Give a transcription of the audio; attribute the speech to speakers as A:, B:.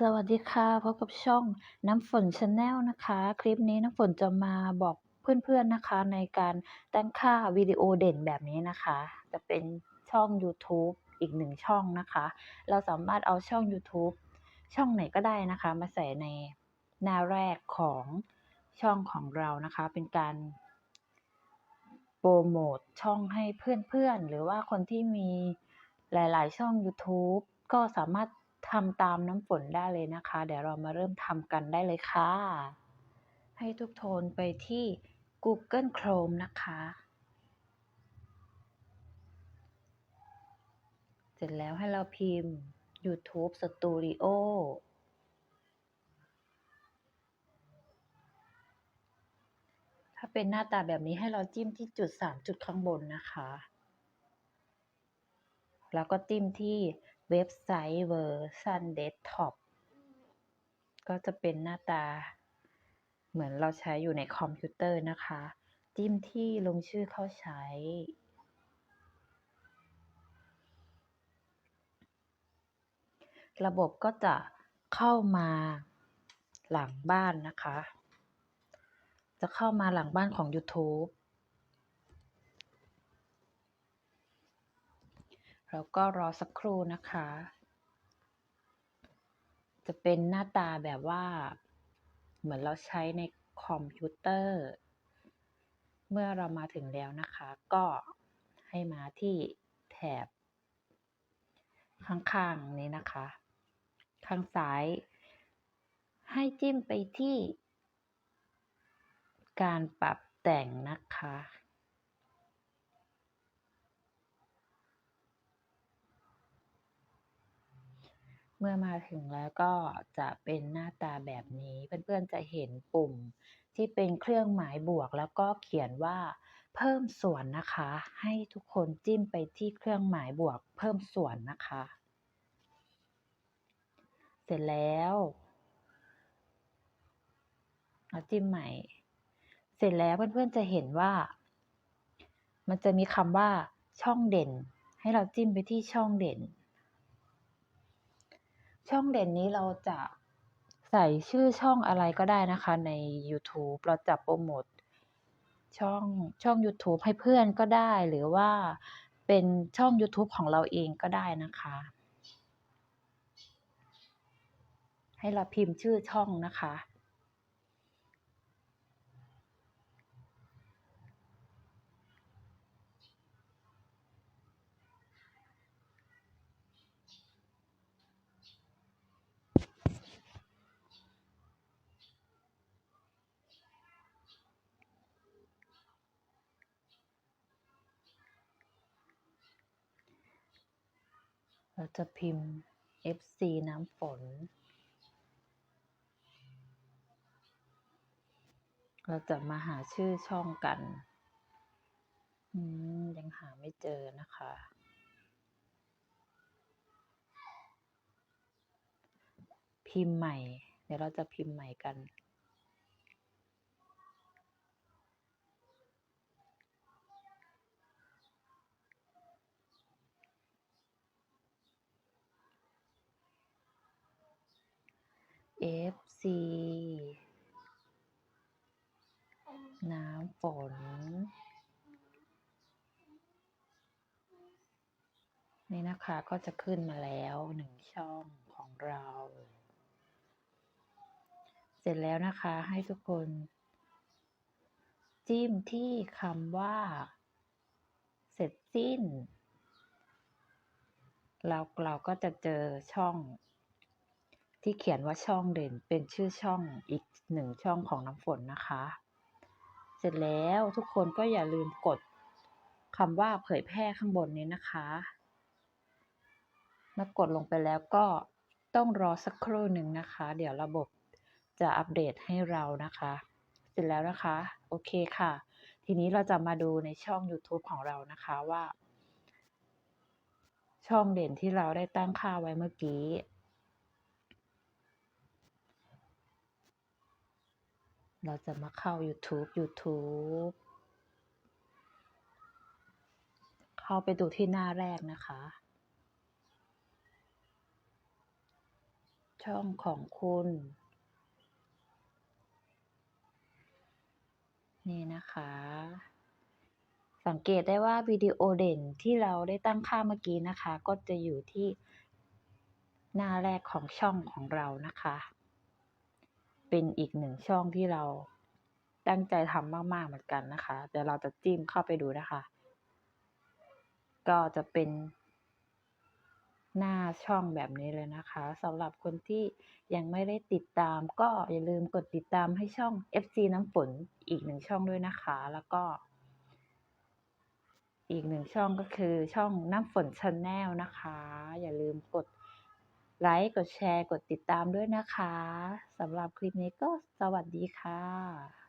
A: สวัสดีค่ะพบกับช่องน้ำฝนชาแนลนะคะ คลิปนี้น้ำฝนจะมาบอกเพื่อนๆนะคะ ในการตั้งค่าวิดีโอเด่นแบบนี้นะคะ จะเป็นช่องยูทูบอีกหนึ่งช่องนะคะ เราสามารถเอาช่องยูทูบช่องไหนก็ได้นะคะ มาใส่ในหน้าแรกของช่องของเรานะคะ เป็นการโปรโมทช่องให้เพื่อนๆ หรือว่าคนที่มีหลายๆ ช่องยูทูบก็สามารถ ทำตามน้ำฝนได้เลยนะคะ เดี๋ยวเรามาเริ่มทำกันได้เลยค่ะ ให้ทุกโทนไปที่ Google Chrome นะคะ เสร็จแล้วให้เราพิมพ์ YouTube Studio ถ้าเป็นหน้าตาแบบนี้ให้เราจิ้มที่จุด 3 จุดข้างบนนะคะ แล้วก็จิ้มที่ เว็บไซต์เวอร์ชันเดสก์ท็อปก็จะเป็นหน้าตา เหมือนเราใช้อยู่ในคอมพิวเตอร์นะคะ จิ้มที่ลงชื่อเข้าใช้ ระบบก็จะเข้ามาหลังบ้านนะคะ จะเข้ามาหลังบ้านของ YouTube แล้วก็รอสักครู่นะคะ จะเป็นหน้าตาแบบว่า เหมือนเราใช้ในคอมพิวเตอร์ เมื่อเรามาถึงแล้วนะคะ ก็ให้มาที่แถบ ข้างๆนี้นะคะ ข้างซ้าย ให้จิ้มไปที่ การปรับแต่งนะคะ เมื่อมาถึงแล้วก็จะเป็นหน้าตาแบบนี้ เพื่อนๆจะเห็นปุ่มที่เป็นเครื่องหมายบวก แล้วก็เขียนว่าเพิ่มส่วนนะคะ ให้ทุกคนจิ้มไปที่เครื่องหมายบวก เพิ่มส่วนนะคะ เสร็จแล้วเอาจิ้มใหม่ เสร็จแล้วเพื่อนๆจะเห็นว่า มันจะมีคำว่าช่องเด่น ให้เราจิ้มไปที่ช่องเด่น ช่องเด่นนี้เราจะใส่ชื่อช่องอะไรก็ได้นะคะใน YouTube เราจะโปรโมทช่องช่อง YouTube ให้เพื่อนก็ได้หรือว่าเป็นช่อง YouTube ของเราเองก็ได้นะคะ ให้เราพิมพ์ชื่อช่องนะคะ เราจะพิมพ์ FC น้ำฝน เราจะมาหาชื่อช่องกัน ยังหาไม่เจอนะคะ พิมพ์ใหม่ เดี๋ยวเราจะพิมพ์ใหม่กัน FC น้ำฝน นี่นะคะก็จะขึ้นมาแล้วหนึ่งช่องของเรา เสร็จแล้วนะคะให้ทุกคน จิ้มที่คำว่า เสร็จสิ้นเราเราก็จะเจอช่อง ที่เขียนว่าช่องเด่นเป็นชื่อช่องอีกหนึ่งช่องของน้ำฝนนะคะ เสร็จแล้วทุกคนก็อย่าลืมกดคำว่าเผยแพร่ข้างบนนี้นะคะเมื่อกดลงไปแล้วก็ต้องรอสักครู่หนึ่งนะคะ เดี๋ยวระบบจะอัปเดตให้เรานะคะ เสร็จแล้วนะคะ โอเคค่ะ ทีนี้เราจะมาดูในช่อง YouTube ของเรานะคะว่า ช่องเด่นที่เราได้ตั้งค่าไว้เมื่อกี้ เราจะมาเข้า YouTube YouTube เข้าไปดูที่หน้าแรกนะคะ ช่องของคุณ นี่นะคะ สังเกตได้ว่าวิดีโอเด่นที่เราได้ตั้งค่าเมื่อกี้นะคะ ก็จะอยู่ที่หน้าแรกของช่องของเรานะคะ เป็นอีกหนึ่งช่องที่เราตั้งใจทำมาก ๆ เหมือนกันนะคะ เดี๋ยวเราจะจิ้มเข้าไปดูนะคะ ก็จะเป็น หน้าช่องแบบนี้เลยนะคะสำหรับคนที่ยังไม่ได้ติดตาม ก็อย่าลืมกดติดตามให้ช่อง FC น้ำฝนอีกหนึ่งช่องด้วยนะคะ แล้วก็ อีกหนึ่งช่องก็คือช่องน้ำฝนชาแนลนะคะ ไลค์ กดแชร์ กดติดตามด้วยนะคะสำหรับคลิปนี้ก็สวัสดีค่ะ